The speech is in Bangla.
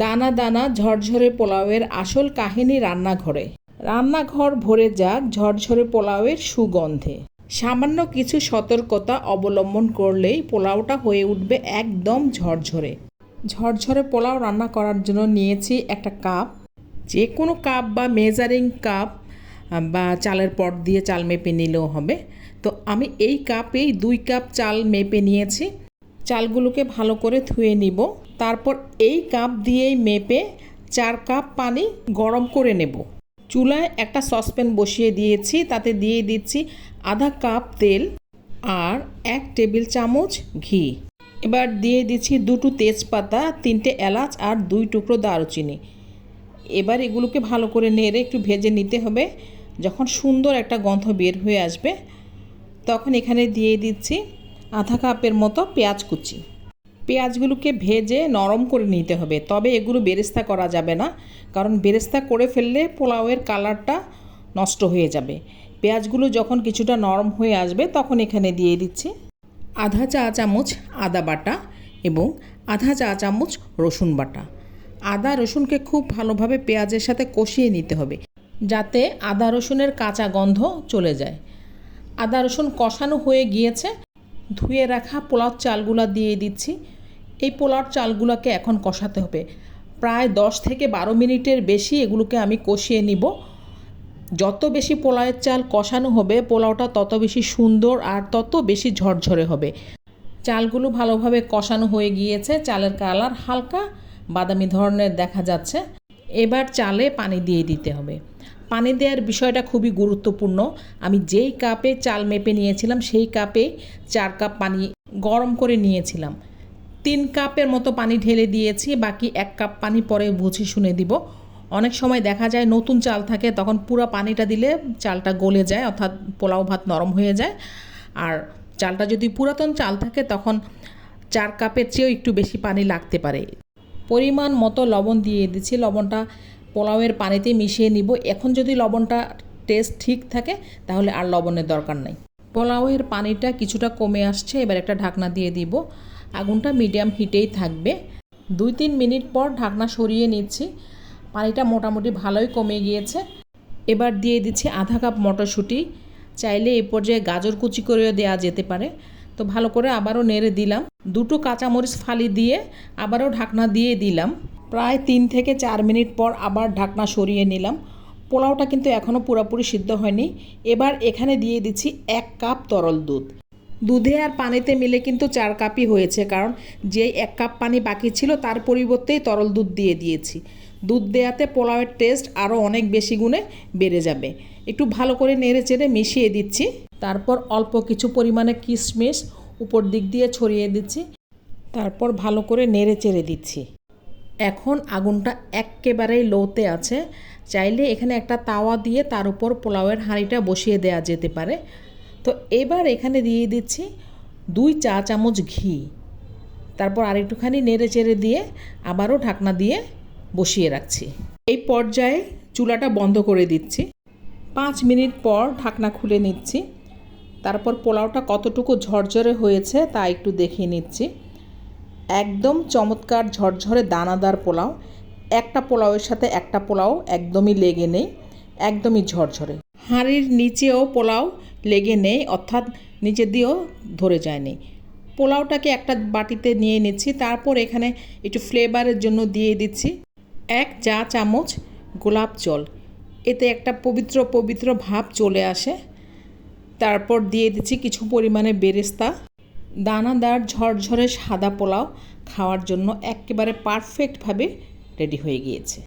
দানা দানা ঝরঝরে পোলাওয়ের আসল কাহিনী রান্নাঘরে। রান্নাঘর ভরে যাক ঝরঝরে পোলাওয়ের সুগন্ধে। সামান্য কিছু সতর্কতা অবলম্বন করলেই পোলাওটা হয়ে উঠবে একদম ঝরঝরে। ঝরঝরে পোলাও রান্না করার জন্য নিয়েছি একটা কাপ যে কোনো কাপ বা মেজারিং কাপ বা চালের পট দিয়ে চাল মেপে নিলেও হবে। তো আমি এই কাপেই দুই কাপ চাল মেপে নিয়েছি। চালগুলোকে ভালো করে ধুয়ে নিব। তারপর এই কাপ দিয়েই মেপে চার কাপ পানি গরম করে নেব। চুলায় একটা সসপ্যান বসিয়ে দিয়েছি, তাতে দিয়ে দিচ্ছি আধা কাপ তেল আর এক টেবিল চামচ ঘি। এবার দিয়ে দিচ্ছি দুটো তেজপাতা, তিনটে এলাচ আর দুই টুকরো দারুচিনি। এবার এগুলোকে ভালো করে নেড়ে একটু ভেজে নিতে হবে। যখন সুন্দর একটা গন্ধ বের হয়ে আসবে, তখন এখানে দিয়ে দিচ্ছি আধা কাপের মতো পেঁয়াজ কুচি। পেঁয়াজগুলোকে ভেজে নরম করে নিতে হবে। তবে এগুলো বেরেস্তা করা যাবে না, কারণ বেরেস্তা করে ফেললে পোলাওয়ের কালারটা নষ্ট হয়ে যাবে। পেঁয়াজগুলো যখন কিছুটা নরম হয়ে আসবে, তখন এখানে দিয়ে দিচ্ছি আধা চা চামচ আদা বাটা এবং আধা চা চামচ রসুন বাটা। আদা রসুনকে খুব ভালোভাবে পেঁয়াজের সাথে কষিয়ে নিতে হবে, যাতে আদা রসুনের কাঁচা গন্ধ চলে যায়। আদা রসুন কষানো হয়ে গিয়েছে, ধুয়ে রাখা পোলাও চালগুলা দিয়ে দিচ্ছি। এই পোলাওর চালগুলোকে এখন কষাতে হবে। প্রায় দশ থেকে বারো মিনিটের বেশি এগুলোকে আমি কষিয়ে নিব। যত বেশি পোলাওয়ের চাল কষানো হবে, পোলাওটা তত বেশি সুন্দর আর তত বেশি ঝরঝরে হবে। চালগুলো ভালোভাবে কষানো হয়ে গিয়েছে, চালের কালার হালকা বাদামি ধরনের দেখা যাচ্ছে। এবার চালে পানি দিয়ে দিতে হবে। পানি দেওয়ার বিষয়টা খুবই গুরুত্বপূর্ণ। আমি যেই কাপে চাল মেপে নিয়েছিলাম, সেই কাপে চার কাপ পানি গরম করে নিয়েছিলাম। তিন কাপের মতো পানি ঢেলে দিয়েছি, বাকি এক কাপ পানি পরে বুঝে শুনে দিব। অনেক সময় দেখা যায় নতুন চাল থাকে, তখন পুরো পানিটা দিলে চালটা গলে যায়, অর্থাৎ পোলাও ভাত নরম হয়ে যায়। আর চালটা যদি পুরাতন চাল থাকে, তখন চার কাপের চেয়েও একটু বেশি পানি লাগতে পারে। পরিমাণ মতো লবণ দিয়ে দিচ্ছি। লবণটা পোলাওয়ের পানিতে মিশিয়ে নিব। এখন যদি লবণটা টেস্ট ঠিক থাকে, তাহলে আর লবণের দরকার নাই। পোলাওয়ের পানিটা কিছুটা কমে আসছে, এবার একটা ঢাকনা দিয়ে দিব। আগুনটা মিডিয়াম হিটেই থাকবে। দুই তিন মিনিট পর ঢাকনা সরিয়ে নিচ্ছি। পানিটা মোটামুটি ভালোই কমে গিয়েছে। এবার দিয়ে দিচ্ছি আধা কাপ মটরশুঁটি। চাইলে এই পর্যায়ে গাজর কুচি করেও দেওয়া যেতে পারে। তো ভালো করে আবারও নেড়ে দিলাম। দুটো কাঁচামরিচ ফালি দিয়ে আবারও ঢাকনা দিয়ে দিলাম। প্রায় তিন থেকে চার মিনিট পর আবার ঢাকনা সরিয়ে নিলাম। পোলাওটা কিন্তু এখনও পুরোপুরি সিদ্ধ হয়নি। এবার এখানে দিয়ে দিচ্ছি এক কাপ তরল দুধ। দুধে আর পানিতে মিলে কিন্তু চার কাপই হয়েছে, কারণ যেই এক কাপ পানি বাকি ছিল তার পরিবর্তেই তরল দুধ দিয়ে দিয়েছি। দুধ দেওয়াতে পোলাওয়ের টেস্ট আরও অনেক বেশি গুণে বেড়ে যাবে। একটু ভালো করে নেড়ে চেড়ে মিশিয়ে দিচ্ছি। তারপর অল্প কিছু পরিমাণে কিশমিশ উপর দিক দিয়ে ছড়িয়ে দিচ্ছি। তারপর ভালো করে নেড়ে চেড়ে দিচ্ছি। এখন আগুনটা একেবারেই লোতে আছে। চাইলে এখানে একটা তাওয়া দিয়ে তার উপর পোলাওয়ের হাঁড়িটা বসিয়ে দেওয়া যেতে পারে। তো এবার এখানে দিয়ে দিচ্ছি দুই চা চামচ ঘি। তারপর আরেকটুখানি নেড়ে চেড়ে দিয়ে আবারও ঢাকনা দিয়ে বসিয়ে রাখছি। এই পর্যায়ে চুলাটা বন্ধ করে দিচ্ছি। পাঁচ মিনিট পর ঢাকনা খুলে নিচ্ছি। তারপর পোলাওটা কতটুকু ঝরঝরে হয়েছে তা একটু দেখিয়ে নিচ্ছি। একদম চমৎকার ঝরঝরে দানাদার পোলাও। একটা পোলাওয়ের সাথে একটা পোলাও একদমই লেগে নেই, একদমই ঝরঝরে। হাঁড়ির নিচেও পোলাও লেগে নেই, অর্থাৎ নিচে দিয়েও ধরে যায়নি। পোলাওটাকে একটা বাটিতে নিয়ে নিচ্ছি, তারপর এখানে একটু ফ্লেভারের জন্য দিয়ে দিচ্ছি এক চা চামচ গোলাপ জল। এতে একটা পবিত্র পবিত্র ভাব চলে আসে। তারপর দিয়ে দিচ্ছি কিছু পরিমাণে বেরেস্তা, দানাদার, ঝরঝরে সাদা পোলাও খাওয়ার জন্য একেবারে পারফেক্টভাবে রেডি হয়ে গিয়েছে।